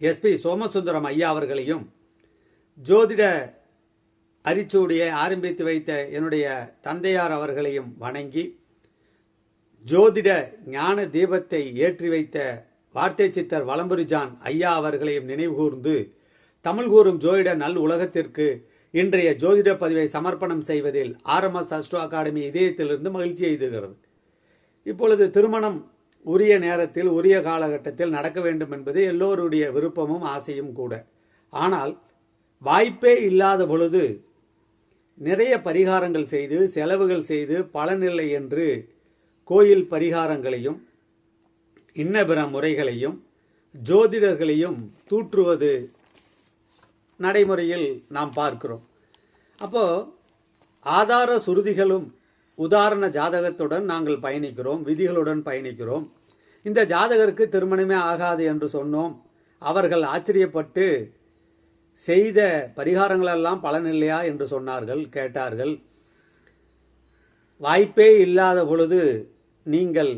SP Somasundaram ஐயா அவர்களையும் ஜோதிட அரிச்சூடியை ஆரம்பித்து வைத்த என்னுடைய தந்தையார் அவர்களையும் வணங்கி ஜோதிட ஞான தீபத்தை ஏற்றி வைத்த வார்த்தை சித்தர் வலம்புரிஜான் ஐயா அவர்களையும் நினைவுகூர்ந்து தமிழ் கூறும் ஜோதிட நல் உலகத்திற்கு இன்றைய ஜோதிட பதிவை சமர்ப்பணம் செய்வதில் ஆர்எம்எஸ் அஸ்ட்ரோ அகாடமி இதயத்திலிருந்து மகிழ்ச்சி எய்துகிறது. இப்பொழுது திருமணம் உரிய நேரத்தில் உரிய காலகட்டத்தில் நடக்க வேண்டும் என்பது எல்லோருடைய விருப்பமும் ஆசையும் கூட. ஆனால் வாய்ப்பே இல்லாத பொழுது நிறைய பரிகாரங்கள் செய்து செலவுகள் செய்து பலனில்லை என்று கோயில் பரிகாரங்களையும் இன்ன பிற முறைகளையும் ஜோதிடர்களையும் தூற்றுவது நடைமுறையில் நாம் பார்க்கிறோம். அப்போ ஆதார சுருதிகளும் உதாரண ஜாதகத்துடன் நாங்கள் பயணிக்கிறோம் விதிகளுடன் பயணிக்கிறோம். இந்த ஜாதகருக்கு திருமணமே ஆகாது என்று சொன்னோம். அவர்கள் ஆச்சரியப்பட்டு செய்த பரிகாரங்களெல்லாம் பலனில்லையா? என்று சொன்னார்கள் கேட்டார்கள். வாய்ப்பே இல்லாத பொழுது நீங்கள்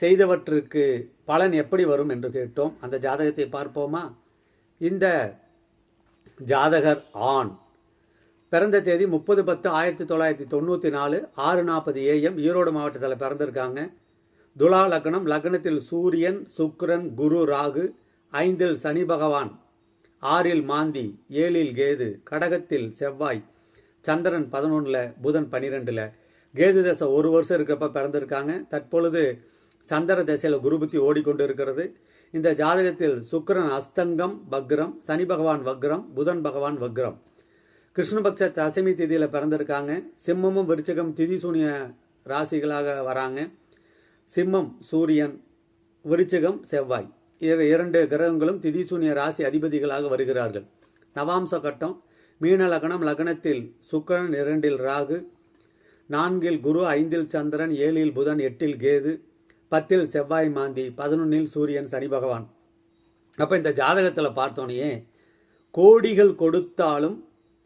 செய்தவற்றிற்கு பலன் எப்படி வரும்? என்று கேட்டோம். அந்த ஜாதகத்தை பார்ப்போமா? இந்த ஜாதகர் ஆண். பிறந்த தேதி முப்பது பத்து ஆயிரத்தி தொள்ளாயிரத்தி தொண்ணூற்றி நாலு ஆறு நாற்பது ஏஎம் ஈரோடு மாவட்டத்தில் பிறந்திருக்காங்க. துலா லக்னம் லக்னத்தில் சூரியன் சுக்ரன் குரு ராகு ஐந்தில் சனி பகவான் ஆறில் மாந்தி ஏழில் கேது கடகத்தில் செவ்வாய் சந்திரன் பதினொன்றில் புதன் பன்னிரெண்டில் கேது தசை ஒரு வருஷம் இருக்கிறப்ப பிறந்திருக்காங்க. தற்பொழுது சந்திர தசையில் குருபுத்தி ஓடிக்கொண்டு இருக்கிறது இந்த ஜாதகத்தில் சுக்கரன் அஸ்தங்கம் வக்ரம் சனி பகவான் வக்ரம் புதன் பகவான் வக்ரம். கிருஷ்ணபக்ஷ தசமி திதியில் பிறந்திருக்காங்க. சிம்மமும் விருச்சகம் திதி சூனிய ராசிகளாக வராங்க. சிம்மம் சூரியன் விருச்சகம் செவ்வாய். இர- இரண்டு கிரகங்களும் திதி சூனிய ராசி அதிபதிகளாக வருகிறார்கள். நவாம்ச கட்டம் மீன லக்னம் லக்னத்தில் சுக்கரன் இரண்டில் ராகு நான்கில் குரு ஐந்தில் சந்திரன் ஏழில் புதன் எட்டில் கேது பத்தில் செவ்வாய் மாந்தி பதினொன்னில் சூரியன் சனி பகவான். அப்போ இந்த ஜாதகத்தில் பார்த்தோன்னே கோடிகள் கொடுத்தாலும்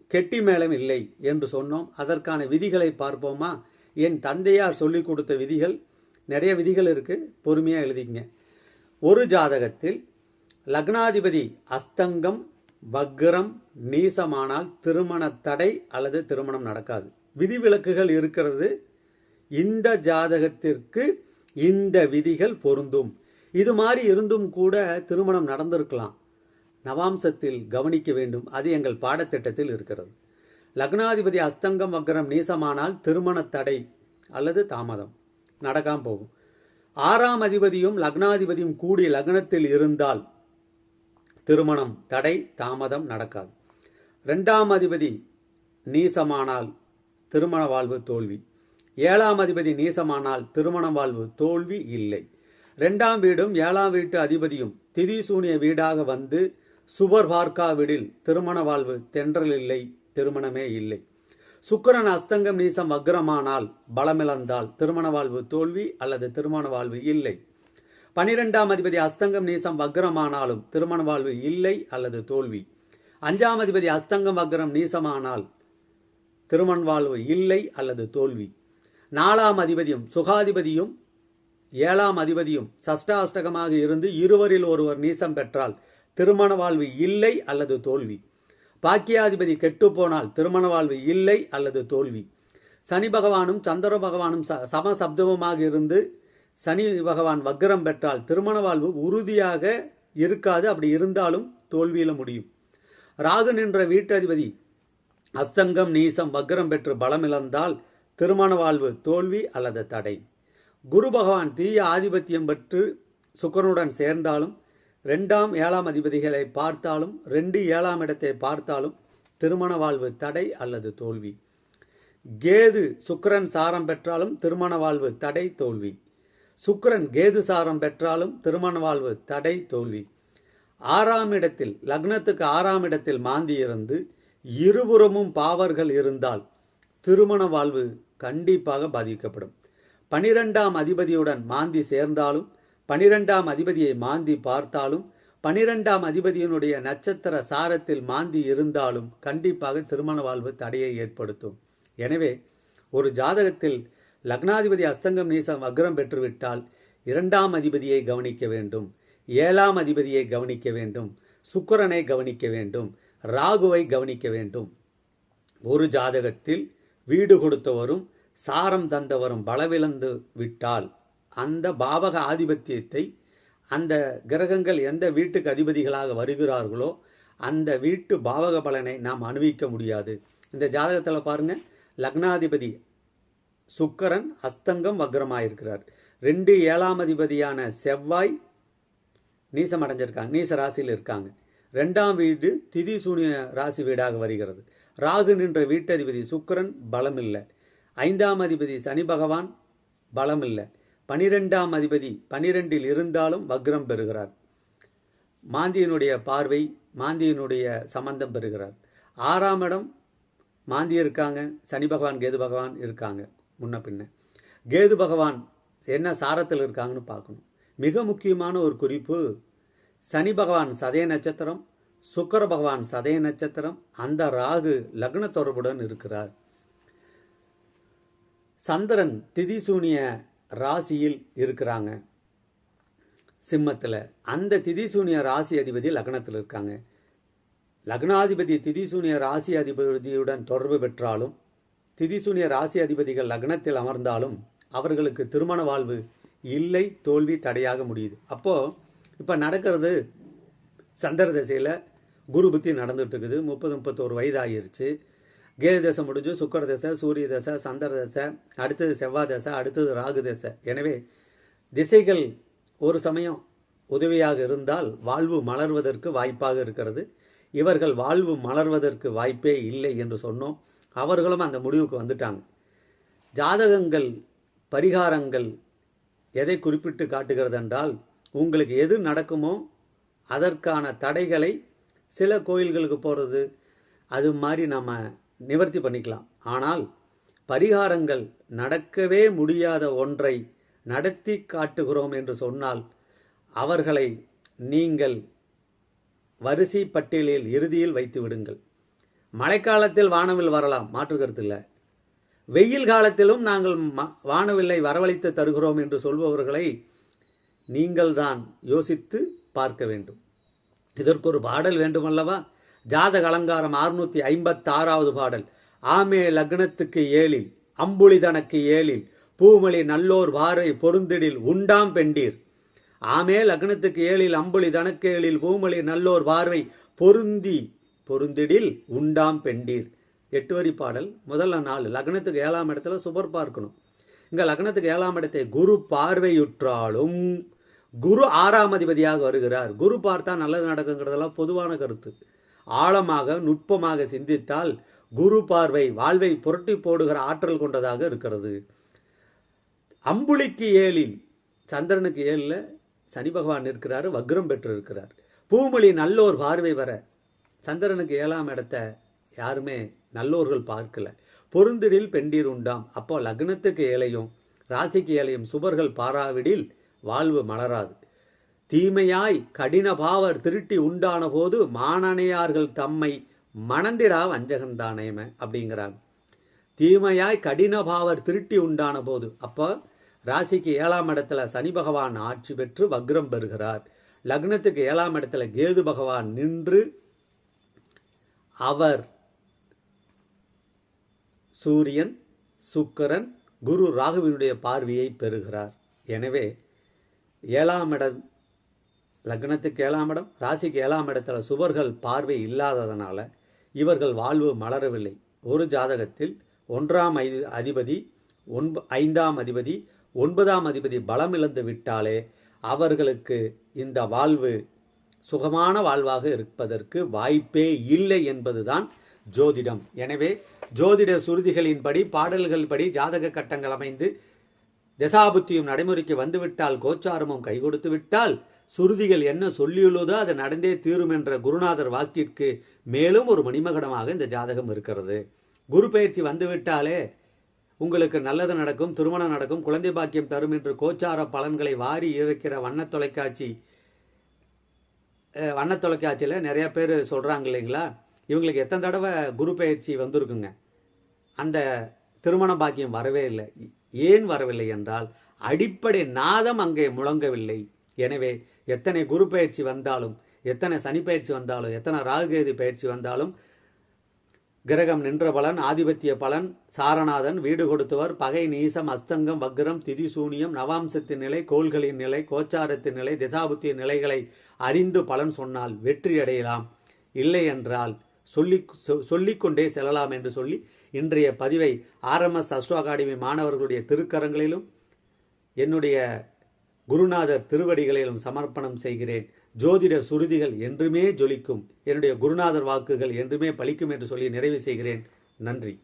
கெட்டி மேளம் இல்லை என்று சொன்னோம். அதற்கான விதிகளை பார்ப்போமா? என் தந்தையார் சொல்லிக் கொடுத்த விதிகள் நிறைய விதிகள் இருக்கு. பொறுமையா எழுதிங்க ஒரு ஜாதகத்தில் லக்னாதிபதி அஸ்தங்கம் வக்ரம் நீசமானால் திருமண தடை அல்லது திருமணம் நடக்காது. விதிவிலக்குகள் இருக்கிறது. இந்த ஜாதகத்திற்கு இந்த விதிகள் பொருந்தும். இது மாதிரி இருந்தும் கூட திருமணம் நடந்திருக்கலாம். நவாம்சத்தில் கவனிக்க வேண்டும். அது எங்கள் பாடத்திட்டத்தில் இருக்கிறது. லக்னாதிபதி அஸ்தங்கம் வக்ரம் நீசமானால் திருமண தடை அல்லது தாமதம். நடக்காம போகும். ஆறாம் அதிபதியும் லக்னாதிபதியும் கூடி லக்னத்தில் இருந்தால் திருமணம் தடை தாமதம் நடக்காது. ரெண்டாம் அதிபதி நீசமானால் திருமண வாழ்வு தோல்வி. ஏழாம் அதிபதி நீசமானால் திருமண வாழ்வு தோல்வி இல்லை. ரெண்டாம் வீடும் ஏழாம் வீட்டு அதிபதியும் திரிசூனிய வீடாக வந்து சுபர் பார்க்காவிடில் திருமண வாழ்வு தென்றல் இல்லை திருமணமே இல்லை. சுக்கிரன் அஸ்தங்கம் நீசம் வக்ரமானால் பலமிழந்தால் திருமண வாழ்வு தோல்வி அல்லது திருமண வாழ்வு இல்லை. பனிரெண்டாம் அதிபதி அஸ்தங்கம் நீசம் வக்ரமானாலும் திருமண வாழ்வு இல்லை அல்லது தோல்வி. அஞ்சாம் அதிபதி அஸ்தங்கம் வக்ரம் நீசமானால் திருமண வாழ்வு இல்லை அல்லது தோல்வி. நாலாம் அதிபதியும் சுகாதிபதியும் ஏழாம் அதிபதியும் சஷ்டாஷ்டகமாக இருந்து இருவரில் ஒருவர் நீசம் பெற்றால் திருமண வாழ்வு இல்லை அல்லது தோல்வி. பாக்கியாதிபதி கெட்டுப்போனால் திருமண வாழ்வு இல்லை அல்லது தோல்வி. சனி பகவானும் சந்திர பகவானும் ச- சம இருந்து சனி பகவான் வக்ரம் பெற்றால் திருமண வாழ்வு உறுதியாக இருக்காது. அப்படி இருந்தாலும் தோல்வியில முடியும். ராகு நின்ற வீட்டதிபதி அஸ்தங்கம் நீசம் வக்ரம் பெற்று பலமிழந்தால் திருமண வாழ்வு தோல்வி அல்லது தடை. குரு பகவான் தீய ஆதிபத்தியம் பெற்று சுக்கரனுடன் சேர்ந்தாலும் ரெண்டாம் ஏழாம் அதிபதிகளை பார்த்தாலும் ரெண்டு ஏழாம் இடத்தை பார்த்தாலும் திருமண வாழ்வு தடை அல்லது தோல்வி. கேது சுக்கரன் சாரம் பெற்றாலும் திருமண வாழ்வு தடை தோல்வி. சுக்கரன் கேது சாரம் பெற்றாலும் திருமண வாழ்வு தடை தோல்வி. ஆறாம் இடத்தில் லக்னத்துக்கு ஆறாம் இடத்தில் மாந்தி இருந்து இருபுறமும் பாவர்கள் இருந்தால் திருமண வாழ்வு கண்டிப்பாக பாதிக்கப்படும். பனிரெண்டாம் அதிபதியுடன் மாந்தி சேர்ந்தாலும் பனிரெண்டாம் அதிபதியை மாந்தி பார்த்தாலும் பனிரெண்டாம் அதிபதியினுடைய நட்சத்திர சாரத்தில் மாந்தி இருந்தாலும் கண்டிப்பாக திருமண வாழ்வு தடையை ஏற்படுத்தும். எனவே ஒரு ஜாதகத்தில் லக்னாதிபதி அஸ்தங்கம் நீசம் வக்ரம் பெற்றுவிட்டால் இரண்டாம் அதிபதியை கவனிக்க வேண்டும் ஏழாம் அதிபதியை கவனிக்க வேண்டும் சுக்கரனை கவனிக்க வேண்டும் ராகுவை கவனிக்க வேண்டும். ஒரு ஜாதகத்தில் வீடு கொடுத்தவரும் சாரம் தந்தவரும் பலவிழந்து விட்டால் அந்த பாவக ஆதிபத்தியத்தை அந்த கிரகங்கள் எந்த வீட்டுக்கு அதிபதிகளாக வருகிறார்களோ அந்த வீட்டு பாவக பலனை நாம் அனுபவிக்க முடியாது. இந்த ஜாதகத்தில் பாருங்க லக்னாதிபதி சுக்கரன் அஸ்தங்கம் வக்ரமாயிருக்கிறார். ரெண்டு ஏழாம் அதிபதியான செவ்வாய் நீசம் அடைஞ்சிருக்காங்க நீச ராசியில் இருக்காங்க. ரெண்டாம் வீடு திதி சூனிய ராசி வீடாக வருகிறது. ராகு நின்ற வீட்டதிபதி சுக்கரன் பலம் இல்லை ஐந்தாம் அதிபதி சனி பகவான் பலமில்லை. பனிரெண்டாம் அதிபதி பனிரெண்டில் இருந்தாலும் வக்ரம் பெறுகிறார். மாந்தியனுடைய பார்வை மாந்தியனுடைய சம்பந்தம் பெறுகிறார். ஆறாம் இடம் மாந்தி இருக்காங்க சனி பகவான் கேது பகவான் இருக்காங்க முன்ன பின்ன. கேது பகவான் என்ன சாரத்தில் இருக்காங்கன்னு பார்க்கணும். மிக முக்கியமான ஒரு குறிப்பு சனி பகவான் சதய நட்சத்திரம் சுக்கர பகவான் சதய நட்சத்திரம் அந்த ராகு லக்ன தொடர்புடன் இருக்கிறார். சந்திரன் திதிசூனிய ராசியில் இருக்கிறாங்க. சிம்மத்தில். அந்த திதிசூனிய ராசி அதிபதி லக்னத்தில் இருக்காங்க. லக்னாதிபதி திதிசூனிய ராசி அதிபதியுடன் தொடர்பு பெற்றாலும் திதிசூனிய ராசி அதிபதிகள் லக்னத்தில் அமர்ந்தாலும் அவர்களுக்கு திருமண வாழ்வு இல்லை தோல்வி தடையாக முடியுது. அப்போது இப்போ நடக்கிறது சந்திர திசையில் குரு புத்தி நடந்துட்டு இருக்குது. முப்பது முப்பத்தோரு வயது ஆகிருச்சு கேது தசை முடிஞ்சு சுக்கர தசை சூரிய தசை சந்திர தசை அடுத்தது செவ்வாய் தசை அடுத்தது ராகு தசை. எனவே திசைகள் ஒரு சமயம் உதவியாக இருந்தால் வாழ்வு மலர்வதற்கு வாய்ப்பாக இருக்கிறது. இவர்கள் வாழ்வு மலர்வதற்கு வாய்ப்பே இல்லை என்று சொன்னோம். அவர்களும் அந்த முடிவுக்கு வந்துட்டாங்க. ஜாதகங்கள் பரிகாரங்கள் எதை குறிப்பிட்டு காட்டுகிறது என்றால் உங்களுக்கு எது நடக்குமோ அதற்கான தடைகளை சில கோயில்களுக்கு போகிறது அது மாதிரி நம்ம நிவர்த்தி பண்ணிக்கலாம். ஆனால் பரிகாரங்கள் நடக்கவே முடியாத ஒன்றை நடத்தி காட்டுகிறோம் என்று சொன்னால் அவர்களை நீங்கள் வரிசை பட்டியலில் இறுதியில் வைத்து விடுங்கள். மழைக்காலத்தில் வானவில் வரலாம் மாற்று இல்லை. வெயில் காலத்திலும் நாங்கள் வானவில்லை வரவழைத்து தருகிறோம் என்று சொல்பவர்களை நீங்கள்தான் யோசித்து பார்க்க வேண்டும். இதற்கு ஒரு பாடல் வேண்டுமல்லவா? ஜாதக அலங்காரம் அறுநூத்தி ஐம்பத்தாறாவது பாடல். ஆமே லக்னத்துக்கு ஏழில் அம்புலி தனக்கு ஏழில் பூமொழி நல்லோர் வாரை பொருந்திடில் உண்டாம் பெண்டீர். ஆமே லக்னத்துக்கு ஏழில் அம்புலி தனக்கு ஏழில் பூமொழி நல்லோர் பார்வை பொருந்தி பொருந்திடில் உண்டாம் பெண்டீர். எட்டு வரி பாடல். முதல்ல நாலு. லக்னத்துக்கு ஏழாம் இடத்துல சுபர் பார்க்கணும். இங்க லக்னத்துக்கு ஏழாம் இடத்தை குரு பார்வையுற்றாலும் குரு ஆறாம் அதிபதியாக வருகிறார். குரு பார்த்தா நல்லது நடக்குங்கிறதெல்லாம் பொதுவான கருத்து. ஆழமாக நுட்பமாக சிந்தித்தால் குரு பார்வை வாழ்வை புரட்டி போடுகிற ஆற்றல் கொண்டதாக இருக்கிறது. அம்புலிக்கு ஏழில் சந்திரனுக்கு ஏழில் சனி பகவான் இருக்கிறாரு வக்ரம் பெற்றிருக்கிறார். பூமொழி நல்லோர் பார்வை வர சந்திரனுக்கு ஏழாம் இடத்த யாருமே நல்லோர்கள் பார்க்கல. பொருந்திடில் பெண்டீர் உண்டாம். அப்போ லக்னத்துக்கு ஏழையும் ராசிக்கு ஏழையும் சுபர்கள் பாராவிடில் வாழ்வு மலராது. தீமையாய் கடின பாவர் திருட்டி உண்டான போது மானனையார்கள் தம்மை மணந்திடா வஞ்சகன் தானேம? அப்படிங்கிறாங்க. தீமையாய் கடின பாவர் திருட்டி உண்டான போது அப்போ ராசிக்கு ஏழாம் இடத்துல சனி பகவான் ஆட்சி பெற்று வக்ரம் பெறுகிறார். லக்னத்துக்கு ஏழாம் இடத்துல கேது பகவான் நின்று அவர் சூரியன் சுக்கரன் குரு ராகுவினுடைய பார்வையை பெறுகிறார். எனவே ஏழாம் இடம் லக்னத்துக்கு ஏழாம் இடம் ராசிக்கு ஏழாம் இடத்துல சுவர்கள் பார்வை இல்லாததனால இவர்கள் வாழ்வு மலரவில்லை. ஒரு ஜாதகத்தில் ஒன்றாம் ஐ அதிபதி ஒன்ப ஐந்தாம் அதிபதி ஒன்பதாம் அதிபதி பலம் இழந்து விட்டாலே அவர்களுக்கு இந்த வாழ்வு சுகமான வாழ்வாக இருப்பதற்கு வாய்ப்பே இல்லை என்பதுதான் ஜோதிடம். எனவே ஜோதிட சுருதிகளின்படி பாடல்கள் படி ஜாதக கட்டங்கள் அமைந்து தசாபுத்தியும் நடைமுறைக்கு வந்துவிட்டால் கோச்சாரமும் கை கொடுத்து விட்டால் சுருதிகள் என்ன சொல்லியுள்ளதோ அது நடந்தே தீரும் என்ற குருநாதர் வாக்கிற்கு மேலும் ஒரு மணிமகடமாக இந்த ஜாதகம் இருக்கிறது. குரு பயிற்சி வந்துவிட்டாலே உங்களுக்கு நல்லது நடக்கும் திருமணம் நடக்கும் குழந்தை பாக்கியம் தரும் என்று கோச்சார பலன்களை வாரி இருக்கிற வண்ண தொலைக்காட்சி வண்ண தொலைக்காட்சியில் நிறைய பேர் சொல்கிறாங்க இல்லைங்களா? இவங்களுக்கு எத்தனை தடவை குரு பயிற்சி வந்திருக்குங்க? அந்த திருமண பாக்கியம் வரவே இல்லை. ஏன் வரவில்லை என்றால் அடிப்படை நாதம் அங்கே முழங்கவில்லை. எனவே எத்தனை குரு பயிற்சி வந்தாலும் எத்தனை சனி பயிற்சி வந்தாலும் எத்தனை ராகுகேது பயிற்சி வந்தாலும் கிரகம் நின்ற பலன் ஆதிபத்திய பலன் சாரநாதன் வீடு கொடுத்தவர் பகை நீசம் அஸ்தங்கம் வக்ரம் திதிசூனியம் நவாம்சத்தின் நிலை கோள்களின் நிலை கோச்சாரத்தின் நிலை திசாபுத்திய நிலைகளை அறிந்து பலன் சொன்னால் வெற்றி அடையலாம். இல்லை என்றால் சொல்லி சொ- சொல்லிக்கொண்டே செல்லலாம் என்று சொல்லி இன்றைய பதிவை ஆர்எம்எஸ் அஸ்ட்ரோ அகாடமி மாணவர்களுடைய திருக்கரங்களிலும் என்னுடைய குருநாதர் திருவடிகளிலும் சமர்ப்பணம் செய்கிறேன். ஜோதிட சுருதிகள் என்றுமே ஜொலிக்கும். என்னுடைய குருநாதர் வாக்குகள் என்றுமே பலிக்கும் என்று சொல்லி நிறைவு செய்கிறேன். நன்றி.